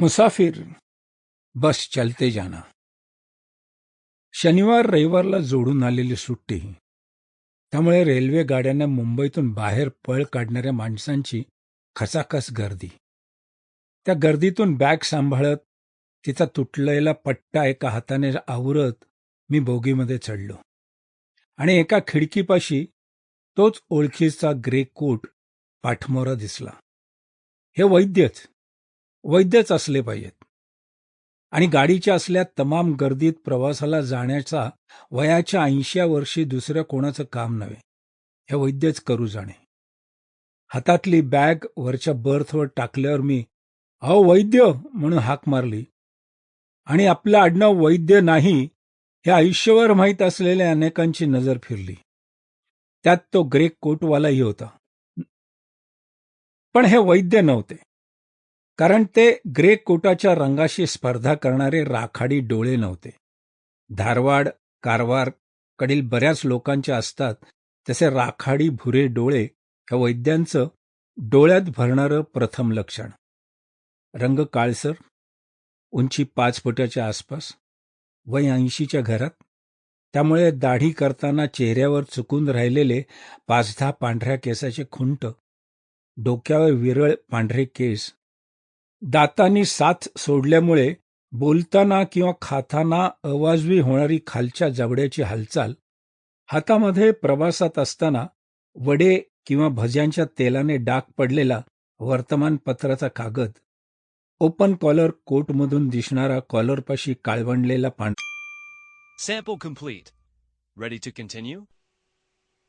मुसाफिर बस चलते जाना शनिवार रविवारला जोडून आलेली सुट्टी. त्यामुळे रेल्वे गाड्यांना मुंबईतून बाहेर पळ काढणाऱ्या माणसांची खचाखच गर्दी. त्या गर्दीतून बॅग सांभाळत तिचा तुटलेला पट्टा एका हाताने आवरत मी बोगीमध्ये चढलो. आणि एका खिडकीपाशी तोच ओळखीचा ग्रे कोट पाठमोरा दिसला. हे वैद्यच वैद्यच असले पाहिजेत. आणि गाडीच्या असल्या तमाम गर्दीत प्रवासाला जाण्याचा वयाच्या ऐंशीया वर्षी दुसऱ्या कोणाचं काम नव्हे. हे वैद्यच करू जाणे. हातातली बॅग वरच्या बर्थवर टाकल्यावर मी अहो वैद्य! म्हणून हाक मारली. आणि आपलं आडनाव वैद्य नाही हे आयुष्यभर माहीत असलेल्या अनेकांची नजर फिरली. त्यात तो ग्रे कोटवालाही होता. पण हे वैद्य नव्हते. कारण ते ग्रे कोटाच्या रंगाशी स्पर्धा करणारे राखाडी डोळे नव्हते. धारवाड कारवार कडील बऱ्याच लोकांच्या असतात तसे राखाडी भुरे डोळे ह्या वैद्यांचं डोळ्यात भरणारं प्रथम लक्षण. रंग काळसर उंची पाच फुटाच्या आसपास वय ऐंशीच्या घरात त्यामुळे दाढी करताना चेहऱ्यावर चुकून राहिलेले पाच दहा पांढऱ्या केसाचे खुंट डोक्यावर विरळ पांढरे केस दातांनी साथ सोडल्यामुळे बोलताना किंवा खाताना अवाजवी होणारी खालच्या जबड्याची हालचाल हातामध्ये प्रवासात असताना वडे किंवा भज्यांच्या तेलाने डाग पडलेला वर्तमानपत्राचा कागद ओपन कॉलर कोटमधून दिसणारा कॉलरपाशी काळवंडलेला पांढरा